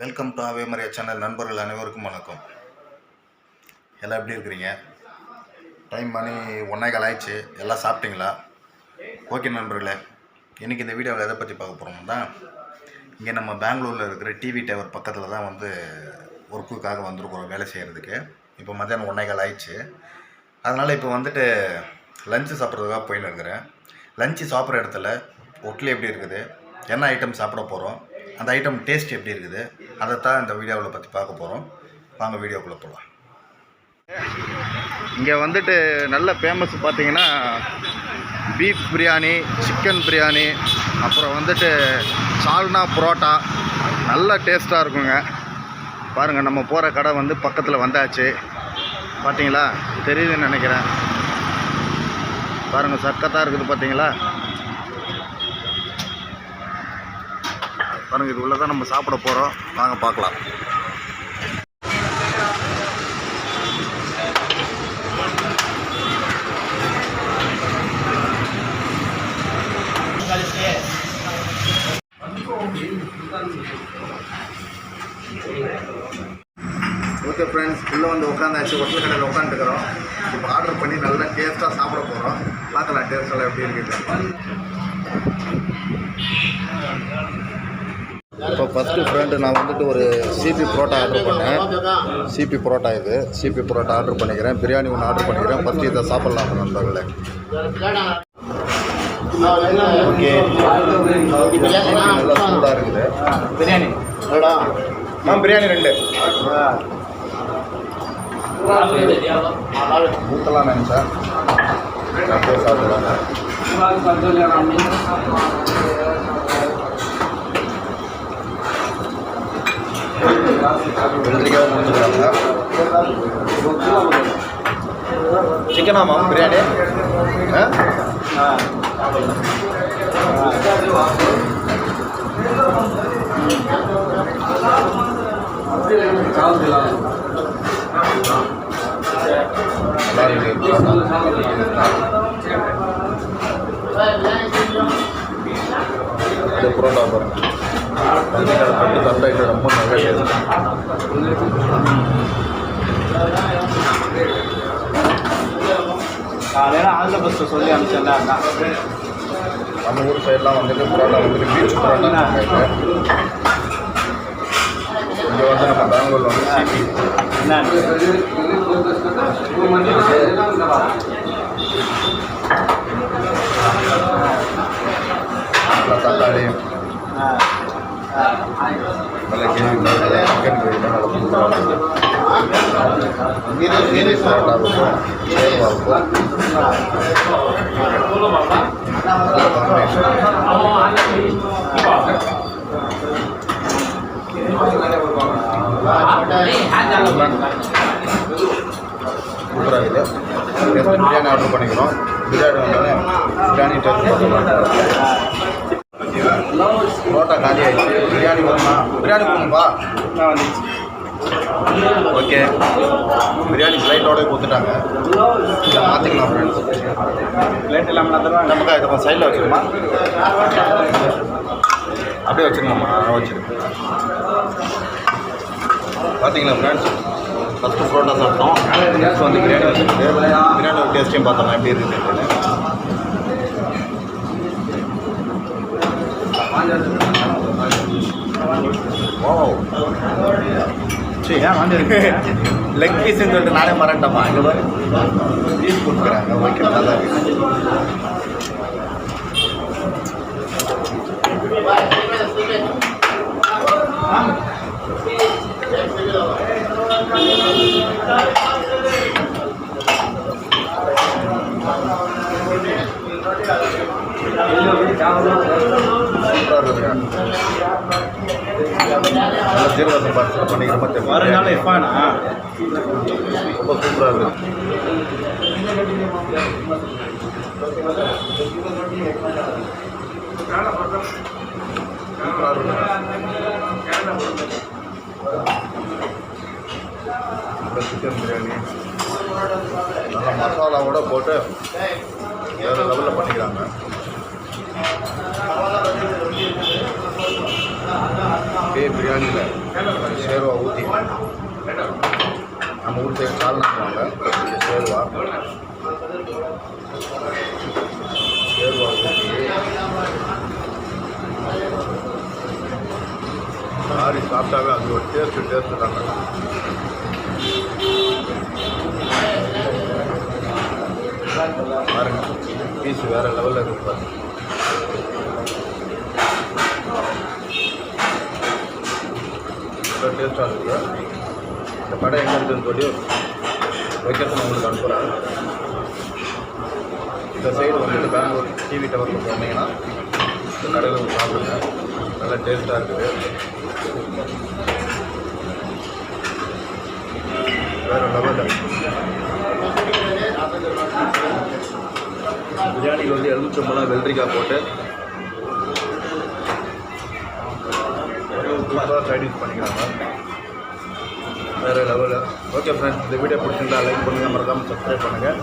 Welcome to அவேமரியா channel நண்பர்கள் அனைவருக்கும் வணக்கம். எல்லாம் எப்படி இருக்கிறீங்க? டைம் மணி ஒன்றே கால் ஆயிடுச்சு. எல்லாம் சாப்பிட்டீங்களா? ஓகே நண்பர்களே இன்றைக்கி இந்த வீடியோவில் எதை பற்றி பார்க்க போகிறோம் தான் இங்கே நம்ம பெங்களூரில் இருக்கிற டிவி டவர் பக்கத்தில் தான் வந்து ஒர்க்குக்காக வந்திருக்கிறோம் வேலை செய்கிறதுக்கு இப்போ மத்தியானம் ஒன்றே கால் ஆயிடுச்சு. அதனால் இப்போ வந்துட்டு லஞ்சு சாப்பிட்றதுக்காக போயின்னு இருக்கிறேன். லஞ்சு சாப்பிட்ற இடத்துல ஒட்லி எப்படி இருக்குது? என்ன ஐட்டம் சாப்பிட போகிறோம் அந்த ஐட்டம் டேஸ்ட் எப்படி இருக்குது? அதை தான் இந்த வீடியோவில் பற்றி பார்க்க போகிறோம் வாங்க வீடியோக்குள்ளே போகலாம் இங்கே வந்துட்டு நல்ல ஃபேமஸ் பார்த்தீங்கன்னா பீஃப் பிரியாணி சிக்கன் பிரியாணி அப்புறம் வந்துட்டு சால்னா புரோட்டா நல்ல டேஸ்ட்டாக இருக்குங்க. பாருங்கள் நம்ம போகிற கடை வந்து பக்கத்தில் வந்தாச்சு. பார்த்தீங்களா தெரியுதுன்னு நினைக்கிறேன். பாருங்கள் சக்கத்தாக இருக்குது பார்த்தீங்களா பாருங்கள் இது உள்ளே தான் நம்ம சாப்பிட போகிறோம் வாங்க பார்க்கலாம். ஓகே ஃப்ரெண்ட்ஸ் உள்ளே வந்து உட்காந்தாச்சு ஹோட்டல் கடையில் உட்காந்துக்கிறோம் இப்போ ஆர்டர் பண்ணி நல்லா டேஸ்ட்டாக சாப்பிட போகிறோம் பார்க்கலாம் டேஸ்ட் எல்லாம் எப்படி இருக்குது இப்போ ஃபஸ்ட்டு ஃப்ரெண்டு நான் வந்துட்டு ஒரு சிபி புரோட்டா ஆர்டர் பண்ணேன். சிபி புரோட்டா இது. சிபி புரோட்டா ஆர்டர் பண்ணிக்கிறேன். பிரியாணி ஒன்று ஆர்டர் பண்ணிக்கிறேன். ஃபஸ்ட்டு இதை சாப்பிட்லாம் நண்பர்களே. ஓகே. நல்லா சூடாக இருக்குது. பிரியாணி. ஆ பிரியாணி ரெண்டு. ஊற்றலாம் நினச்சேன் அப்படியே சாப்பிடலாம் வெள்ளரிக்காய் முடிஞ்சுக்கிறாங்க சிக்கனாமா பிரியாணி ஆ நல்லா இருக்கு இது புரோட்டா பாருங்க பட்டு தந்தாயிட்டு ரொம்ப நல்லா காலையில் ஆந்திர சொல்லி அனுப்பிச்சேன்ல அண்ணா நம்ம ஊர் சைட்லாம் வந்துட்டு புரோட்டா வந்துட்டு பீச் புரோட்டா இங்கே வந்து நம்ம பெங்களூரில் வந்து சிபி என்ன? நல்லா தக்காளி ஆ நல்லா கிரேவி நல்லா சிக்கன் கிரேவி நல்லா சூப்பராக இருக்கும் மீன் புரோட்டா இருக்கும் சேர்வா இருக்கும் நல்ல காம்பினேஷன் சூப்பராக இருக்குது டேஸ்ட் பிரியாணி ஆர்டர் பண்ணிக்கிறோம். பிரியாணி வந்தோடனே பிரியாணி டேஸ்ட் பார்த்துக்கலாம் புரோட்டா காலி ஆயிடுச்சு. பிரியாணி வருமா பிரியாணி கொடுங்கப்பா நான் வந்துச்சு ஓகே பிரியாணி ஃப்ளைட்டோட கொடுத்துட்டாங்க இதை மாற்றிக்கலாம் ஃப்ரெண்ட்ஸ் லேட் இல்லாமல் நமக்கு இதை சைடில் வச்சுருமா அப்படியே வச்சுருங்கம்மா வச்சுருக்கேன் பார்த்தீங்களா ஃப்ரெண்ட்ஸ் ஃபஸ்ட்டு புரோட்டா சாப்பிட்டோம் நெக்ஸ்ட் வந்து பிரியாணி வச்சுருக்கு பிரியாணி டேஸ்ட்டையும் பார்த்தோம் எப்படி வாங்கிருக்கு லெக் பீஸ்ன்னு சொல்லிட்டு நானே மறந்துட்டேம்மா இங்கே பாரு பீஸ் கொடுக்குறாங்க ஓகே நல்லா இருக்கு சூப்பராக நல்லா ஜீரகம் பார்த்து பண்ணிக்கிற மாதிரி வருங்காலம் ரொம்ப சூப்பராக சிக்கன் பிரியாணி நல்லா மசாலாவோட போட்டு வேறு லெவலில் பண்ணிக்கிறாங்க. அப்படியே பிரியாணியில் சேர்வா ஊற்றி நம்ம ஊர் சைடு சால்னாங்க சேர்வா. சேர்வா ஊற்றி சாரி சாப்பிட்டாவே அது ஒரு டேஸ்ட்டு டேஸ்ட்டு தாங்க. பாருங்க. பீஸ் வேறு லெவலில் இருக்கு பாருங்க. டேஸ்ட்டாக இருக்குது இந்த கடை எங்கே இருக்குதுன்னு சொல்லி லொக்கேஷன் உங்களுக்கு அனுப்புகிறாங்க இந்த சைடு வந்துட்டு பெங்களூர் டிவி டவருக்கு போனீங்கன்னா இந்த கடையில் வந்து சாப்பிடுங்க. நல்லா டேஸ்ட்டாக இருக்குது. வேறு லெவலில் பச்சை மிளகா வெள்ளரிக்காய் போட்டு. சூப்பராக சைடிஷ் பண்ணிக்கிறாங்க. வேறு லெவலில் ஓகே ஃப்ரெண்ட்ஸ் இந்த வீடியோ பிடிச்சிருந்தா லைக் பண்ணுங்கள் மறக்காமல் சப்ஸ்கிரைப் பண்ணுங்கள்